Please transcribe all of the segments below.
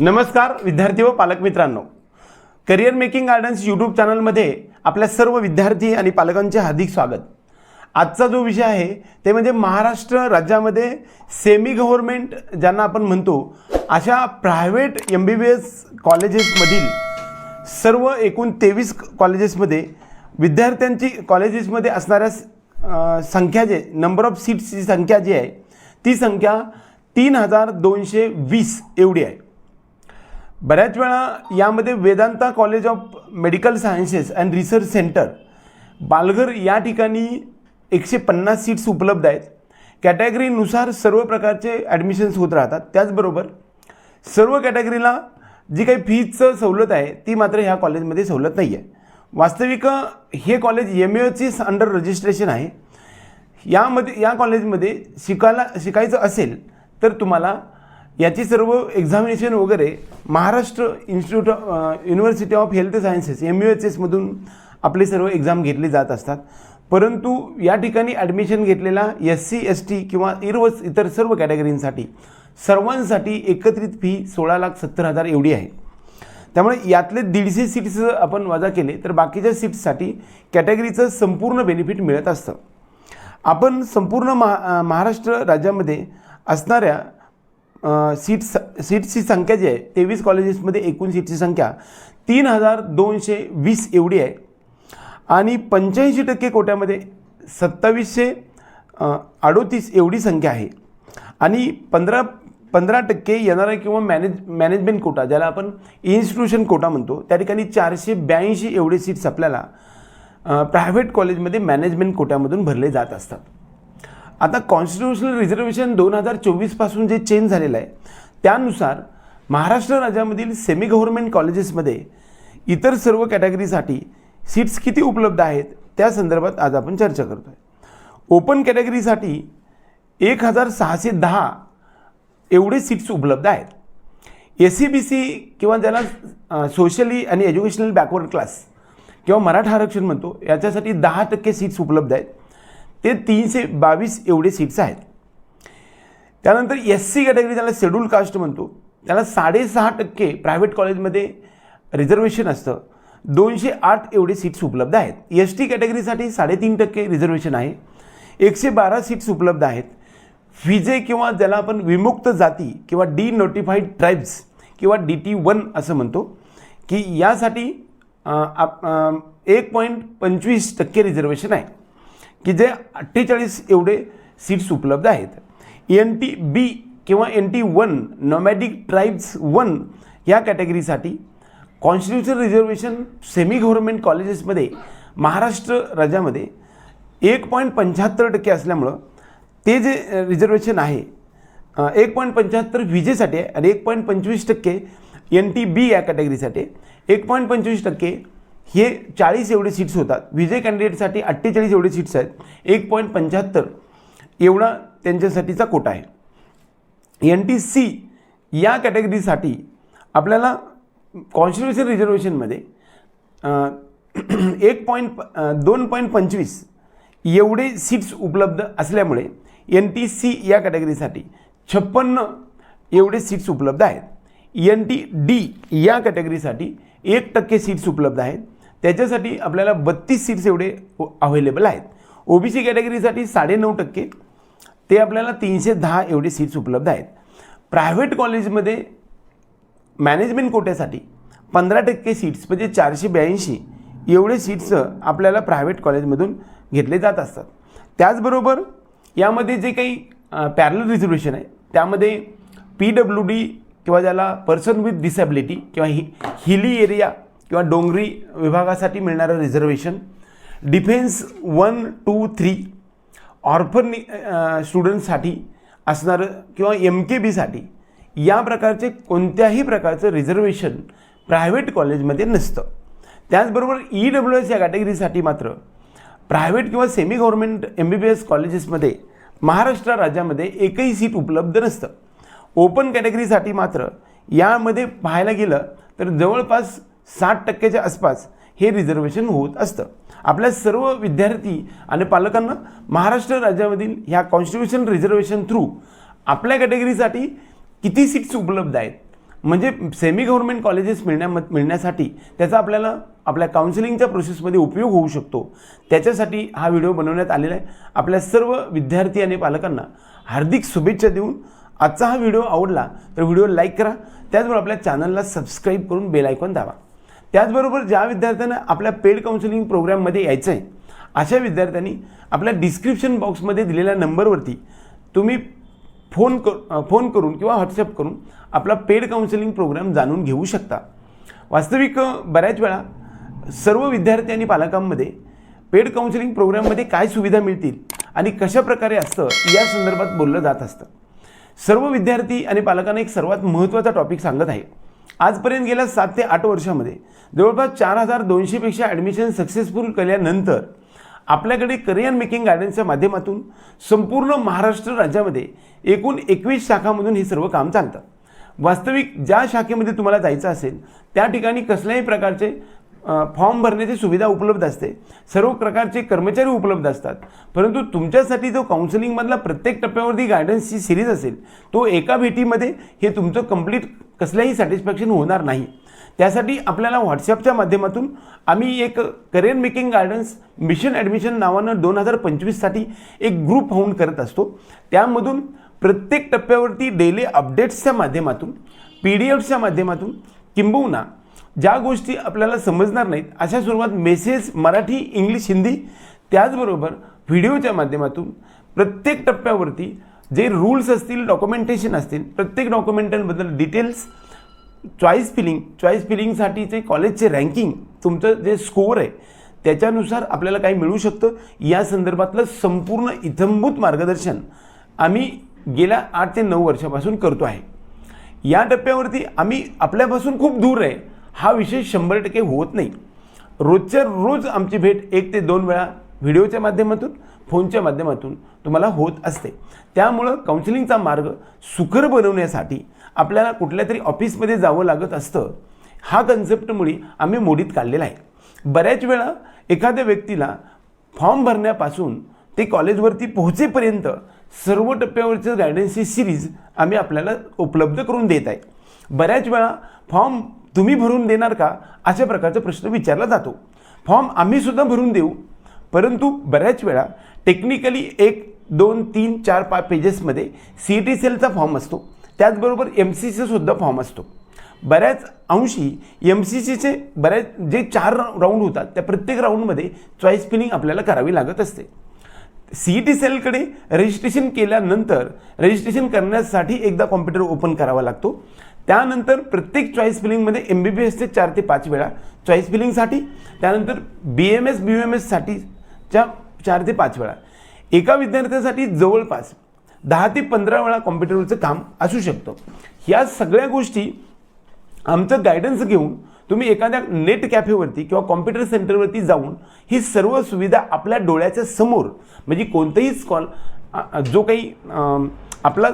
नमस्कार विद्यार्थी व पालक मित्रांनो. करिअर मेकिंग गार्डन्स यूट्यूब चॅनलमध्ये आपल्या सर्व विद्यार्थी आणि पालकांचे हार्दिक स्वागत. आजचा जो विषय आहे ते म्हणजे महाराष्ट्र राज्यामध्ये सेमी गव्हर्मेंट ज्यांना आपण म्हणतो अशा private M B B S कॉलेजेसमधील सर्व एकूण तेवीस कॉलेजेसमध्ये विद्यार्थ्यांची कॉलेजेसमध्ये असणाऱ्या संख्या जे नंबर ऑफ सीट्सची संख्या जी आहे ती संख्या तीन हजार दोनशे वीस एवढी आहे. बऱ्याच वेळा यामध्ये Vedanta college of medical sciences and research centre Palghar या ठिकाणी एकशे पन्नास सीट्स उपलब्ध आहेत. कॅटेगरीनुसार सर्व प्रकारचे ॲडमिशन्स होत राहतात. त्याचबरोबर सर्व कॅटेगरीला जी काही फीजचं सवलत आहे ती मात्र ह्या कॉलेजमध्ये सवलत नाही आहे वास्तविक हे कॉलेज एम एची अंडर रजिस्ट्रेशन आहे. यामध्ये या कॉलेजमध्ये शिकायला शिकायचं असेल तर तुम्हाला याची सर्व एक्झामिनेशन वगैरे Maharashtra institute of university of health sciences M U H एसमधून आपले सर्व एक्झाम घेतले जात असतात. परंतु या ठिकाणी ॲडमिशन घेतलेला एस सी एस टी किंवा इरव इतर सर्व कॅटेगरींसाठी सर्वांसाठी एकत्रित फी सोळा लाख सत्तर हजार एवढी आहे. त्यामुळे यातले दीडशे सीट्स आपण वजा केले तर बाकीच्या सीट्ससाठी कॅटेगरीचं संपूर्ण बेनिफिट मिळत असतं. आपण संपूर्ण महा महाराष्ट्र राज्यामध्ये असणाऱ्या सीट्स सीट्सची संख्या जी आहे तेवीस कॉलेजेसमध्ये एकूण सीटची संख्या तीन हजार दोनशे वीस एवढी आहे. आणि पंच्याऐंशी टक्के कोट्यामध्ये सत्तावीसशे अडोतीस एवढी संख्या आहे. आणि पंधरा पंधरा टक्के येणारा किंवा मॅनेज मॅनेजमेंट कोटा ज्याला आपण इन्स्टिट्यूशन कोटा म्हणतो त्या ठिकाणी चारशे ब्याऐंशी एवढे सीट्स आपल्याला प्रायव्हेट कॉलेजमध्ये मॅनेजमेंट कोट्यामधून भरले जात असतात. आता कॉन्स्टिट्युशनल रिझर्वेशन दोन हजार चोवीसपासून जे चेंज झालेलं आहे त्यानुसार महाराष्ट्र राज्यामधील सेमी गव्हर्मेंट कॉलेजेसमध्ये इतर सर्व कॅटेगरीसाठी सीट्स किती उपलब्ध आहेत त्या संदर्भात आज आपण चर्चा करतो आहे ओपन कॅटेगरीसाठी एक हजार सहाशे दहा एवढे सीट्स उपलब्ध आहेत. एस सी बी सी किंवा ज्याला सोशली आणि एज्युकेशनल बॅकवर्ड क्लास किंवा मराठा आरक्षण म्हणतो याच्यासाठी दहा टक्के सीट्स उपलब्ध आहेत. ते तीनशे बावीस एवढे सीट्स आहेत. त्यानंतर एस सी कॅटेगरी त्याला शेड्यूल कास्ट म्हणतो त्याला साडेसहा टक्के प्रायव्हेट कॉलेजमध्ये रिझर्वेशन असतं. दोनशे आठ एवढे सीट्स उपलब्ध आहेत. एस टी कॅटेगरीसाठी साडेतीन टक्के रिझर्वेशन आहे. एकशे बारा सीट्स उपलब्ध आहेत. फिजे किंवा ज्याला आपण विमुक्त जाती किंवा डी नोटिफाईड ट्राईब्स किंवा डी टी वन असं म्हणतो की यासाठी आप- एक पॉईंट पंचवीस टक्के रिझर्वेशन आहे. की जे अठ्ठेचाळीस एवढे सीट्स उपलब्ध आहेत. एन टी बी किंवा N T one nomadic tribes one या कॅटेगरीसाठी कॉन्स्टिट्युशन रिझर्वेशन सेमी गव्हर्मेंट कॉलेजेसमध्ये महाराष्ट्र राज्यामध्ये एक पॉईंट पंच्याहत्तर टक्के असल्यामुळं ते जे रिझर्वेशन आहे एक पॉईंट पंच्याहत्तर विजेसाठी आहे आणि एक पॉईंट पंचवीस टक्के एन टी बी या कॅटेगरीसाठी एक पॉईंट पंचवीस टक्के हे चाळीस एवढे सीट्स होतात. विजय कॅन्डिडेटसाठी अठ्ठेचाळीस एवढे सीट्स आहेत. एक पॉईंट पंच्याहत्तर एवढा त्यांच्यासाठीचा कोटा आहे. एन टी सी या कॅटेगरीसाठी आपल्याला कॉन्स्टिट्युशन रिझर्वेशनमध्ये एक पॉईंट दोन पॉईंट पंचवीस एवढे सीट्स उपलब्ध असल्यामुळे एन टी सी या कॅटेगरीसाठी छप्पन्न एवढे सीट्स उपलब्ध आहेत. एन टी डी या कॅटेगरीसाठी एक टक्के सीट्स उपलब्ध आहेत. त्याच्यासाठी आपल्याला बत्तीस सीट्स एवढे अवेलेबल आहेत. ओ बी सी कॅटेगरीसाठी साडेनऊ टक्के ते आपल्याला तीनशे दहा एवढे सीट्स उपलब्ध आहेत. प्रायव्हेट कॉलेजमध्ये मॅनेजमेंट कोट्यासाठी पंधरा टक्के सीट्स म्हणजे चारशे ब्याऐंशी एवढे सीट्स आपल्याला प्रायव्हेट कॉलेजमधून घेतले जात असतात. त्याचबरोबर यामध्ये जे काही पॅरल रिझर्वेशन आहे त्यामध्ये पी डब्ल्यू डी किंवा ज्याला पर्सन विथ डिसॅबिलिटी किंवा हि हिली एरिया किंवा डोंगरी विभागासाठी मिळणारं reservation defence one two three orphan स्टुडंटसाठी असणारं किंवा एम के बीसाठी या प्रकारचे कोणत्याही प्रकारचं रिझर्वेशन प्रायव्हेट कॉलेजमध्ये नसतं. त्याचबरोबर ई डब्ल्यू एस या कॅटेगरीसाठी मात्र प्रायव्हेट किंवा semi government M B B S कॉलेजेसमध्ये महाराष्ट्र राज्यामध्ये एकही सीट उपलब्ध नसतं. ओपन कॅटेगरीसाठी मात्र यामध्ये पाहायला गेलं तर जवळपास साठ टक्क्याच्या आसपास हे रिझर्वेशन होत असतं. आपल्या सर्व विद्यार्थी आणि पालकांना महाराष्ट्र राज्यामधील ह्या कॉन्स्टिट्युशन रिझर्वेशन थ्रू आपल्या कॅटेगरीसाठी किती सीट्स उपलब्ध आहेत? म्हणजे सेमी गव्हर्नमेंट कॉलेजेस मिळण्या मिळण्यासाठी त्याचा आपल्याला आपल्या काउन्सिलिंगच्या प्रोसेसमध्ये उपयोग होऊ शकतो. त्याच्यासाठी हा व्हिडिओ बनवण्यात आलेला आहे. आपल्या सर्व विद्यार्थी आणि पालकांना हार्दिक शुभेच्छा देऊन आजचा हा व्हिडिओ आवडला तर व्हिडिओ लाईक करा. त्याचबरोबर आपल्या चॅनलला सबस्क्राईब करून बेल आयकॉन दाबा. त्याचबरोबर ज्या विद्यार्थ्यांना आपल्या पेड काउन्सिलिंग प्रोग्राममध्ये यायचं आहे अशा विद्यार्थ्यांनी आपल्या डिस्क्रिप्शन बॉक्समध्ये दिलेल्या नंबरवरती तुम्ही फोन कर फोन करून किंवा व्हॉट्सअप करून आपला पेड काउन्सिलिंग प्रोग्राम जाणून घेऊ शकता. वास्तविक बऱ्याच वेळा सर्व विद्यार्थी आणि पालकांमध्ये पेड काउन्सिलिंग प्रोग्राममध्ये काय सुविधा मिळतील आणि कशा प्रकारे असतं या संदर्भात बोललं जात असतं. सर्व विद्यार्थी आणि पालकांना एक सर्वात महत्त्वाचा टॉपिक सांगत आहे. आजपर्यंत गेल्या सात ते आठ वर्षामध्ये जवळपास चार हजार दोनशेपेक्षा ॲडमिशन सक्सेसफुल केल्यानंतर आपल्याकडे करिअर मेकिंग गायडन्सच्या माध्यमातून संपूर्ण महाराष्ट्र राज्यामध्ये एकूण एकवीस शाखामधून हे सर्व काम चालतं. वास्तविक ज्या शाखेमध्ये तुम्हाला जायचं असेल त्या ठिकाणी कसल्याही प्रकारचे फॉर्म भरण्याची सुविधा उपलब्ध असते. सर्व प्रकारचे कर्मचारी उपलब्ध असतात. परंतु तुमच्यासाठी जो काउन्सिलिंगमधला प्रत्येक टप्प्यावरती गायडन्सची सिरीज असेल तो एका भेटीमध्ये हे तुमचं कंप्लीट कसल्याही सॅटिस्फॅक्शन होणार नाही. त्यासाठी आपल्याला व्हॉट्सअपच्या माध्यमातून आम्ही एक career making guidance mission admission नावानं दोन हजार पंचवीससाठी एक ग्रुप फाउंड करत असतो. त्यामधून प्रत्येक टप्प्यावरती डेली अपडेट्सच्या माध्यमातून पी डी एफच्या माध्यमातून किंबहुना ज्या गोष्टी आपल्याला समजणार नाहीत अशा स्वरूपात मेसेज मराठी इंग्लिश हिंदी त्याचबरोबर व्हिडिओच्या माध्यमातून प्रत्येक टप्प्यावरती जे रूल्स असतील डॉक्युमेंटेशन असतील प्रत्येक डॉक्युमेंटांबद्दल डिटेल्स चॉईस फिलिंग चॉईस फिलिंगसाठीचे कॉलेजचे रँकिंग तुमचं जे स्कोअर आहे त्याच्यानुसार आपल्याला काही मिळू शकतं. या संदर्भातलं संपूर्ण इथंभूत मार्गदर्शन आम्ही गेल्या आठ ते नऊ वर्षापासून करतो आहे. या टप्प्यावरती आम्ही आपल्यापासून खूप दूर आहे. हा विषय शंभर टक्के होत नाही. रोजच्या रोज आमची भेट एक ते दोन वेळा व्हिडिओच्या माध्यमातून फोनच्या माध्यमातून तुम्हाला होत असते. त्यामुळं काउन्सिलिंगचा मार्ग सुकर बनवण्यासाठी आपल्याला कुठल्या तरी ऑफिसमध्ये जावं लागत असतं. हा कन्सेप्टमुळे आम्ही मोडीत काढलेला आहे. बऱ्याच वेळा एखाद्या व्यक्तीला फॉर्म भरण्यापासून ते कॉलेजवरती पोहोचेपर्यंत सर्व टप्प्यावरच्या गायडन्सची सिरीज आम्ही आपल्याला उपलब्ध करून देत आहे. बऱ्याच वेळा फॉर्म तुम्ही भरून देणार का? अशा प्रकारचा प्रश्न विचारला जातो. फॉर्म आम्हीसुद्धा भरून देऊ. परंतु बऱ्याच वेळा टेक्निकली एक दोन तीन चार पाच पेजेसमध्ये सी टी सेलचा फॉर्म असतो. त्याचबरोबर एम सी सीसुद्धा फॉर्म असतो. बऱ्याच अंशी एम सी सीचे बऱ्याच जे चार राऊंड होतात त्या प्रत्येक राऊंडमध्ये चॉईस फिलिंग आपल्याला करावी लागत असते. सी ई टी सेलकडे रजिस्ट्रेशन केल्यानंतर रजिस्ट्रेशन करण्यासाठी एकदा कॉम्प्युटर ओपन करावा लागतो. त्यानंतर प्रत्येक चॉईस फिलिंगमध्ये एम बी बी एसचे चार ते पाच वेळा चॉईस फिलिंगसाठी त्यानंतर B M S B M एससाठी च्या चार ते पाच वेळा. एका विद्यार्थ्यासाठी जवळपास दहा ते पंधरा वेळा कॉम्प्युटरवरचं काम असू शकतं. ह्या सगळ्या गोष्टी आमचं गायडन्स घेऊन तुम्ही एखाद्या नेट कॅफेवरती किंवा कॉम्प्युटर सेंटरवरती जाऊन ही सर्व सुविधा आपल्या डोळ्याच्या समोर म्हणजे कोणतंही स्कॉल जो काही आपला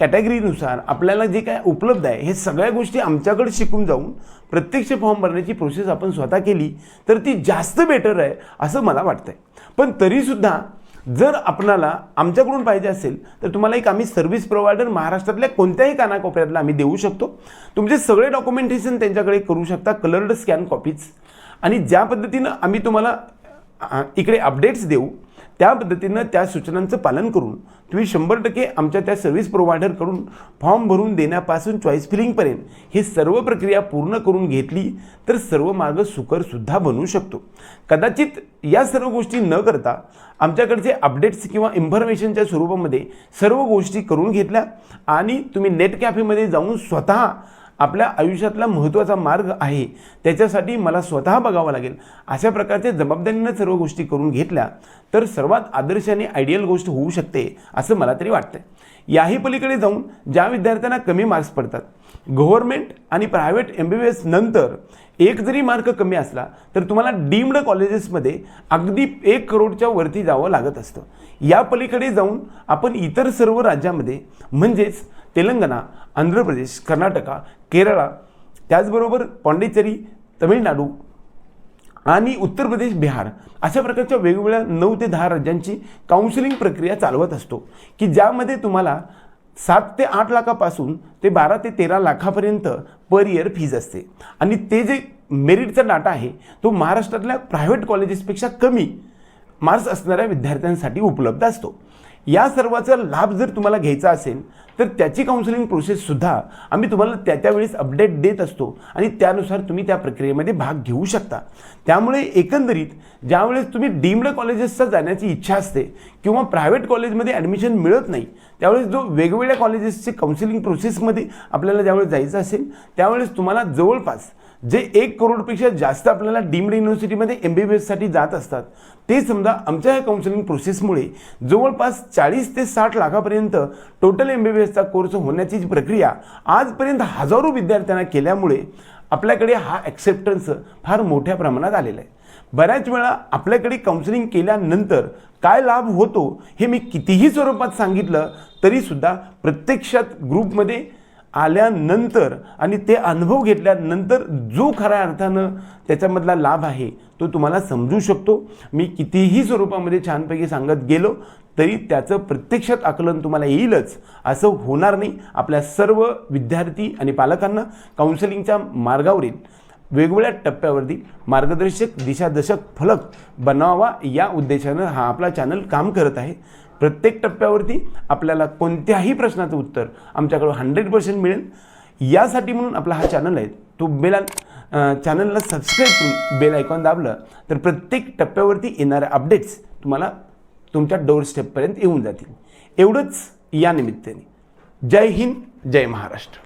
कॅटेगरीनुसार आपल्याला जे काय उपलब्ध आहे हे सगळ्या गोष्टी आमच्याकडे शिकून जाऊन प्रत्यक्ष फॉर्म भरण्याची प्रोसेस आपण स्वतः केली तर ती जास्त बेटर आहे असं मला वाटतं आहे पण तरीसुद्धा जर आपणाला आमच्याकडून पाहिजे असेल तर तुम्हाला एक आम्ही सर्व्हिस प्रोव्हायडर महाराष्ट्रातल्या कोणत्याही कानाकोपऱ्यातला आम्ही देऊ शकतो. तुमचे सगळे डॉक्युमेंटेशन त्यांच्याकडे करू शकता कलर्ड स्कॅन कॉपीज आणि ज्या पद्धतीनं आम्ही तुम्हाला इकडे अपडेट्स देऊ त्या पद्धतीनं त्या सूचनांचं पालन करून तुम्ही शंभर टक्के आमच्या त्या सर्व्हिस प्रोव्हायडरकडून फॉर्म भरून देण्यापासून चॉईस फिलिंगपर्यंत ही सर्व प्रक्रिया पूर्ण करून घेतली तर सर्व मार्ग सुकरसुद्धा बनू शकतो. कदाचित या सर्व गोष्टी न करता आमच्याकडचे अपडेट्स किंवा इन्फॉर्मेशनच्या स्वरूपामध्ये सर्व गोष्टी करून घेतल्या आणि तुम्ही नेट कॅफेमध्ये जाऊन स्वतः आपल्या आयुष्यातला महत्त्वाचा मार्ग आहे. त्याच्यासाठी मला स्वतः बघावं लागेल. अशा प्रकारच्या जबाबदारीनं सर्व गोष्टी करून घेतल्या तर सर्वात आदर्श आणि आयडियल गोष्ट होऊ शकते असं मला तरी वाटतंय. याही पलीकडे जाऊन ज्या विद्यार्थ्यांना कमी मार्क्स पडतात गव्हर्मेंट आणि private M B B S नंतर एक जरी मार्क कमी असला तर तुम्हाला डीम्ड कॉलेजेसमध्ये अगदी एक करोडच्या वरती जावं लागत असतं. या पलीकडे जाऊन आपण इतर सर्व राज्यामध्ये म्हणजेच तेलंगणा आंध्र प्रदेश कर्नाटका केरळा त्याचबरोबर पाँडेचेरी तमिळनाडू आणि उत्तर प्रदेश बिहार अशा प्रकारच्या वेगवेगळ्या नऊ ते दहा राज्यांची काउन्सिलिंग प्रक्रिया चालवत असतो की ज्यामध्ये तुम्हाला सात ते आठ लाखापासून ते बारा ते तेरा लाखापर्यंत पर इयर फीज असते. आणि ते जे मेरिटचा डाटा आहे तो महाराष्ट्रातल्या प्रायव्हेट कॉलेजेसपेक्षा कमी मार्क्स असणाऱ्या विद्यार्थ्यांसाठी उपलब्ध असतो. या सर्वाचा लाभ जर तुम्हाला घ्यायचा असेल तर त्याची काउन्सिलिंग प्रोसेससुद्धा आम्ही तुम्हाला त्या त्यावेळेस अपडेट देत असतो आणि त्यानुसार तुम्ही त्या प्रक्रियेमध्ये भाग घेऊ शकता. त्यामुळे एकंदरीत ज्यावेळेस तुम्ही डीम्ड कॉलेजेसचा जाण्याची इच्छा असते किंवा प्रायव्हेट कॉलेजमध्ये ॲडमिशन मिळत नाही त्यावेळेस जो वेगवेगळ्या कॉलेजेसचे काउन्सिलिंग प्रोसेसमध्ये आपल्याला ज्यावेळेस जायचं असेल त्यावेळेस तुम्हाला जवळपास जे एक करोडपेक्षा जास्त आपल्याला डीम्ड युनिव्हर्सिटीमध्ये एम बी बी एससाठी जात असतात. ते समजा आमच्या या काउन्सिलिंग प्रोसेसमुळे जवळपास चाळीस ते साठ लाखापर्यंत टोटल एम बी बी एसचा कोर्स होण्याची जी प्रक्रिया आजपर्यंत हजारो विद्यार्थ्यांना केल्यामुळे आपल्याकडे हा ॲक्सेप्टन्स फार मोठ्या प्रमाणात आलेला आहे. बऱ्याच वेळा आपल्याकडे काउन्सिलिंग केल्यानंतर काय लाभ होतो हे मी कितीही स्वरूपात सांगितलं तरीसुद्धा प्रत्यक्षात ग्रुपमध्ये आल्यानंतर आणि ते अनुभव घेतल्यानंतर जो खऱ्या अर्थानं त्याच्यामधला लाभ आहे तो तुम्हाला समजू शकतो. मी कितीही स्वरूपामध्ये छानपैकी सांगत गेलो तरी त्याचं प्रत्यक्षात आकलन तुम्हाला येईलच. असं होणार नाही. आपल्या सर्व विद्यार्थी आणि पालकांना काउन्सिलिंगच्या मार्गावरील वेगवेगळ्या टप्प्यावरती मार्गदर्शक दिशादशक फलक बनावा या उद्देशानं हा आपला चॅनल काम करत आहे. प्रत्येक टप्प्यावरती आपल्याला कोणत्याही प्रश्नाचं उत्तर आमच्याकडं हंड्रेड पर्सेंट मिळेल. यासाठी म्हणून आपला हा चॅनल आहे. तो बेला चॅनलला सबस्क्राईब करून बेल आयकॉन दाबलं तर प्रत्येक टप्प्यावरती येणाऱ्या अपडेट्स तुम्हाला तुमच्या डोर स्टेपपर्यंत येऊन जातील. एवढंच या निमित्ताने. जय हिंद जय महाराष्ट्र.